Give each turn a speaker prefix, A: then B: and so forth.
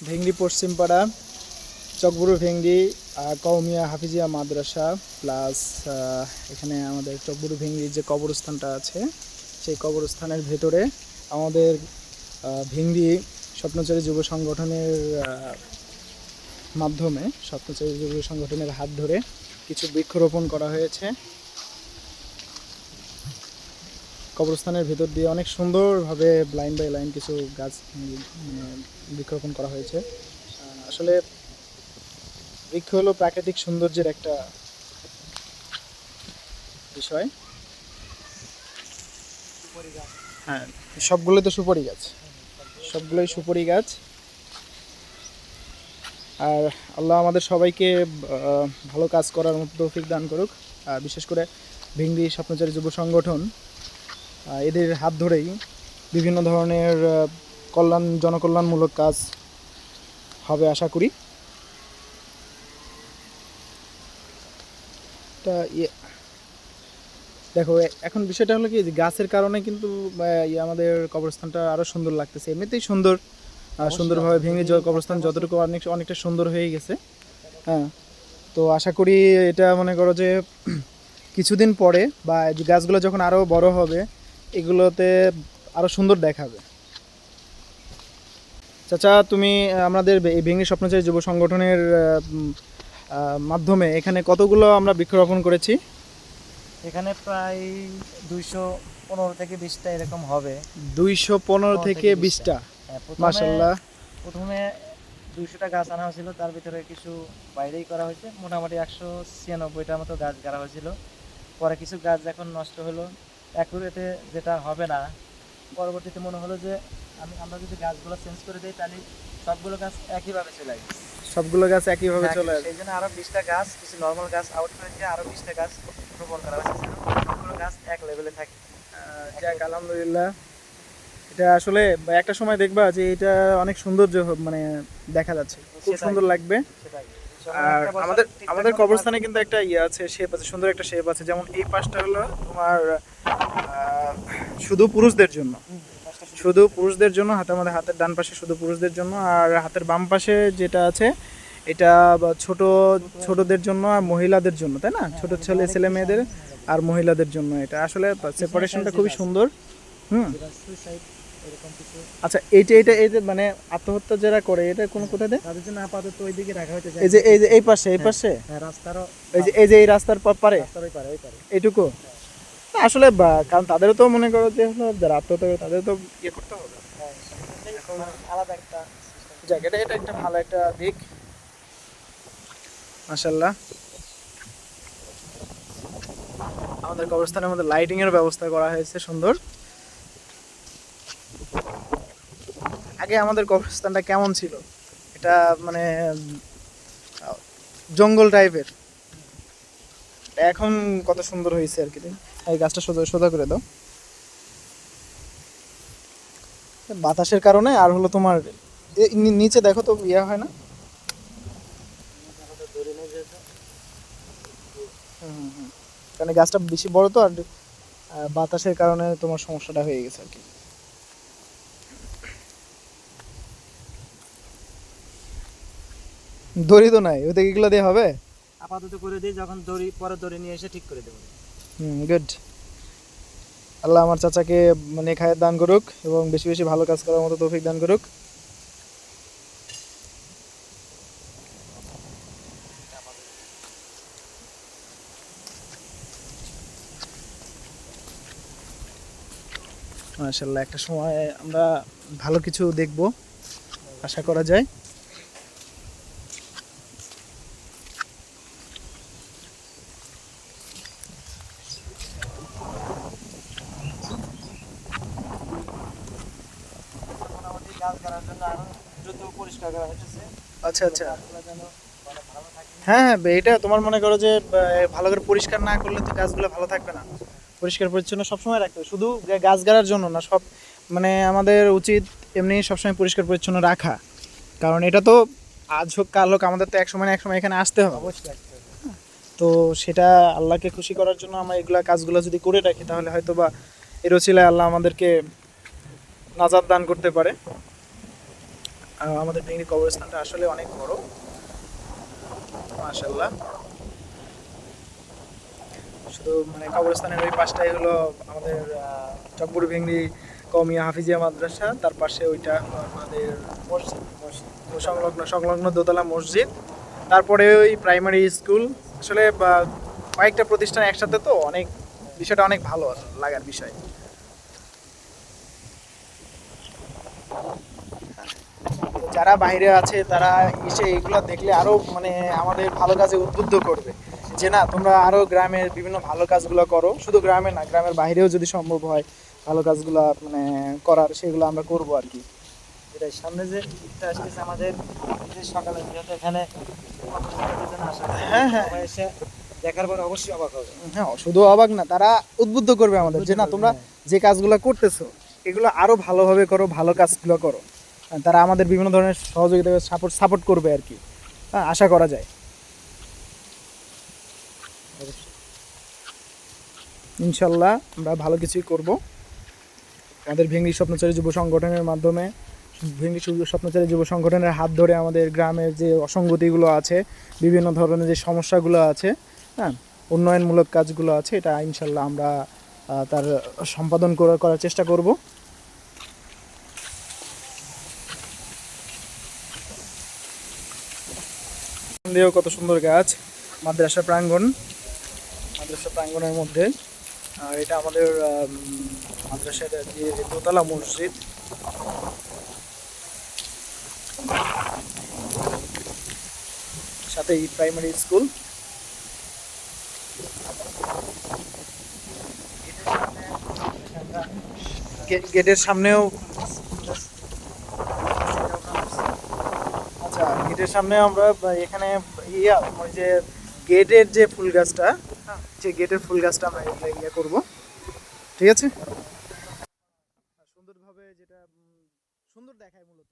A: ভেংড়ি পশ্চিমপাড়া চকবুরু ভেঙ্গি আহ, কওমিয়া হাফিজিয়া মাদ্রাসা প্লাস এখানে আমাদের চকবুরু ভেংড়ির যে কবরস্থানটা আছে সেই কবরস্থানের ভেতরে আমাদের ভেংড়ি স্বপ্নচারী যুব সংগঠনের মাধ্যমে স্বপ্নচারী যুব সংগঠনের হাত ধরে কিছু বৃক্ষরোপণ করা হয়েছে। কবরস্থানের ভিতর দিয়ে অনেক সুন্দরভাবে লাইন বাই লাইন কিছু গাছ মানে বৃক্ষরোপণ করা হয়েছে। আসলে বৃক্ষ হলো প্রাকৃতিক সৌন্দর্যের একটা বিষয়। হ্যাঁ সবগুলোই তো সুপারি গাছ। সবগুলোই সুপারি গাছ। আর আল্লাহ আমাদের সবাইকে ভালো কাজ করার মতো তৌফিক দান করুক। আর বিশেষ করে ভিংড়ি স্বপ্নচারী যুব সংগঠন এদের হাত ধরেই বিভিন্ন ধরনের কল্যাণ জনকল্যাণমূলক কাজ হবে আশা করি। তা ইয়ে দেখো এখন বিষয়টা হলো কি গাছের কারণে কিন্তু আমাদের কবরস্থানটা আরও সুন্দর লাগতেছে। এমনিতেই সুন্দর সুন্দরভাবে ভেঙে কবরস্থান যতটুকু অনেক অনেকটা সুন্দর হয়ে গেছে। হ্যাঁ তো আশা করি এটা মনে করো যে কিছুদিন পরে বা গাছগুলো যখন আরও বড় হবে এগুলোতে আরও সুন্দর দেখাবে। চাচা তুমি আমাদের এই ভেঙে স্বপ্নচারী যুব সংগঠনের মাধ্যমে এখানে কতগুলো আমরা বৃক্ষরোপণ করেছি?
B: এখানে প্রায় দুইশো পনেরো থেকে বিশটা এরকম হবে।
A: দুইশো পনেরো থেকে বিশটা।
B: হ্যাঁ, প্রথমে-
A: মাসাল্লাহ
B: প্রথমে দুইশোটা গাছ আনা হয়েছিল তার ভিতরে কিছু বাইরেই করা হয়েছে মোটামুটি একশো ছিয়ানব্বইটার মতো গাছ গাড়া হয়েছিল। পরে কিছু গাছ যখন নষ্ট হলো অ্যাকুরেটে যেটা হবে না পরবর্তীতে মনে হলো যে আমি আমরা যদি গাছগুলো চেঞ্জ করে দিই তাহলে সবগুলো গাছ একইভাবে চলে আসবে।
A: সবগুলো গাছ একইভাবে চলে আসবে।
B: সেই জন্য আরও বিশটা গাছ কিছু নর্মাল গাছ আউট করে দিয়ে আরও বিশটা গাছ রোপণ করা হয়েছে সবগুলো গাছ এক লেভেলে থাকে।
A: আহ, যাক আলহামদুলিল্লাহ। এটা আসলে একটা সময় দেখবা যে এটা অনেক সৌন্দর্য মানে দেখা যাচ্ছে। খুব সুন্দর লাগবে।
B: সেটাই।
A: আর আমাদের আমাদের কবরস্থানে কিন্তু একটা ইয়ে আছে শেপ আছে সুন্দর একটা শেপ আছে। যেমন এই পাশটা হলো তোমার শুধু পুরুষদের জন্য।
B: শুধু-
A: পুরুষদের জন্য হাতে আমাদের হাতের ডান পাশে শুধু পুরুষদের জন্য আর হাতের বাম পাশে যেটা আছে এটা ছোট ছোটদের জন্য আর মহিলাদের জন্য তাই না? ছোট ছেলে ছেলে মেয়েদের আর মহিলাদের জন্য এটা। আসলে সেপারেশনটা খুবই সুন্দর। হুম। আচ্ছা এইটা এইটা এই যে মানে আত্মহত্যা যারা করে এটা কোন কোথায় দেয়?
B: তাদের জন্য আপাতত ওইদিকে রাখা হয়েছে
A: এই যে এই যে এই পাশে এই পাশে?
B: হ্যাঁ, রাস্তারও
A: এই যে এই যে এই রাস্তার পারে?
B: রাস্তার ওই পারে ওই পারে।
A: এইটুকু? আসলে কারণ তাদেরও তো মনে করো যে হলো যারা আত্মহত্যা করে তাদের তো ইয়ে করতে হবে।
B: হ্যাঁ, আলাদা একটা
A: যাক এটা এটা একটা ভালো একটা দিক। মাশাল্লাহ আমাদের কবরস্থানের মধ্যে লাইটিং এর ব্যবস্থা করা হয়েছে সুন্দর। আগে আমাদের কবরস্থানটা কেমন ছিল? এটা মানে জঙ্গল টাইপের এখন কত সুন্দর হয়েছে আর কি। এই গাছটা সোজা সোজা করে দাও। বাতাসের কারণে আর হলো তোমার নিচে দেখো তো ইয়ে হয় না। কারণ গাছটা বেশি বড় তো, আর বাতাসের কারণে তোমার সমস্যাটা হয়ে গেছে আর কি। দড়ি তো নাই ওদের এগুলো দিয়ে হবে?
B: আপাতত করে দিই যখন দড়ি পরে দড়ি নিয়ে এসে ঠিক করে দেবো।
A: হুম গুড আল্লাহ আমার চাচাকে মানে খায়ের দান করুক এবং বেশি বেশি ভালো কাজ করার মতো তৌফিক দান করুক। মাশাল্লাহ একটা সময় আমরা ভালো কিছু দেখব আশা করা যায়।
B: মোটামুটি জন্য আরও দ্রুত পরিষ্কার করা হয়েছে
A: আচ্ছা আচ্ছা। হ্যাঁ হ্যাঁ এটা তোমার মনে করো যে ভালো করে পরিষ্কার না করলে তো গাছগুলো ভালো থাকবে না। পরিষ্কার পরিচ্ছন্ন সবসময় রাখতে হবে। শুধু গাছ গাড়ার জন্য না সব মানে আমাদের উচিত এমনি সবসময় পরিষ্কার পরিচ্ছন্ন রাখা। কারণ এটা তো আজ হোক কাল হোক আমাদের তো এক সময় এক সময় এখানে আসতে হবে।
B: রাখতে
A: তো সেটা আল্লাহকে খুশি করার জন্য আমরা এগুলা কাজগুলো যদি করে রাখি তাহলে হয়তো বা এর ওসিলায় আল্লাহ আমাদেরকে নাজাদ দান করতে পারে। আমাদের ভেঙড়ি কবরস্থানটা আসলে অনেক বড়। মাশাল্লাহ শুধু মানে কবরস্থানের ওই পাশটাই হলো আমাদের আহ, চকবুড়ি ভেঙড়ি কমিয়া হাফিজিয়া মাদ্রাসা। তার পাশে ওইটা আমাদের সংলগ্ন সংলগ্ন দোতলা মসজিদ। তারপরে ওই প্রাইমারি স্কুল। আসলে কয়েকটা প্রতিষ্ঠান একসাথে তো অনেক বিষয়টা অনেক ভালো লাগার বিষয়। যারা বাইরে আছে তারা এসে এগুলো দেখলে আরও মানে আমাদের ভালো কাজে উদ্বুদ্ধ করবে। যে না তোমরা আরও গ্রামের বিভিন্ন ভালো কাজগুলো করো। শুধু গ্রামে না গ্রামের বাইরেও যদি সম্ভব হয় ভালো কাজগুলো মানে করার সেগুলো আমরা করব আর কি।
B: এটাই সামনে যে ঈদটা আসতেছে আমাদের সকালে যেহেতু এখানে হয়,
A: হ্যাঁ, হ্যাঁ।
B: এসে দেখার পর অবশ্যই অবাক হবে।
A: হ্যাঁ শুধু অবাক না তারা উদ্বুদ্ধ করবে আমাদের যে না তোমরা যে কাজগুলো করতেছো এগুলো আরও ভালোভাবে করো ভালো কাজগুলো করো। তারা আমাদের বিভিন্ন ধরনের সহযোগিতা সাপোর্ট সাপোর্ট করবে আর কি। আশা করা যায়। ইনশাল্লাহ আমরা ভালো কিছুই করব। আমাদের ভেঙ্গি স্বপ্নচারী যুব সংগঠনের মাধ্যমে, ভেঙ্গি স্বপ্নচারী যুব সংগঠনের হাত ধরে আমাদের গ্রামের যে অসঙ্গতিগুলো আছে, বিভিন্ন ধরনের যে সমস্যাগুলো আছে হ্যাঁ উন্নয়নমূলক কাজগুলো আছে, এটা ইনশাল্লাহ আমরা তার সম্পাদন করার চেষ্টা করব। দিয়েও কত সুন্দর গাছ মাদ্রাসা প্রাঙ্গণ মাদ্রাসা প্রাঙ্গণের মধ্যে। আর এটা আমাদের আম, মাদ্রাসার যে দোতলা মসজিদ। সাথে প্রাইমারি স্কুল গেটের সামনেও আচ্ছা গেটের সামনে আমরা এখানে ইয়া ওই যে গেটের যে ফুল গাছটা হ্যাঁ, যে গেটের ফুল গাছটা আমরা ইয়ে- ইয়ে করব। ঠিক আছে? সুন্দরভাবে যেটা সুন্দর দেখায় মূলত।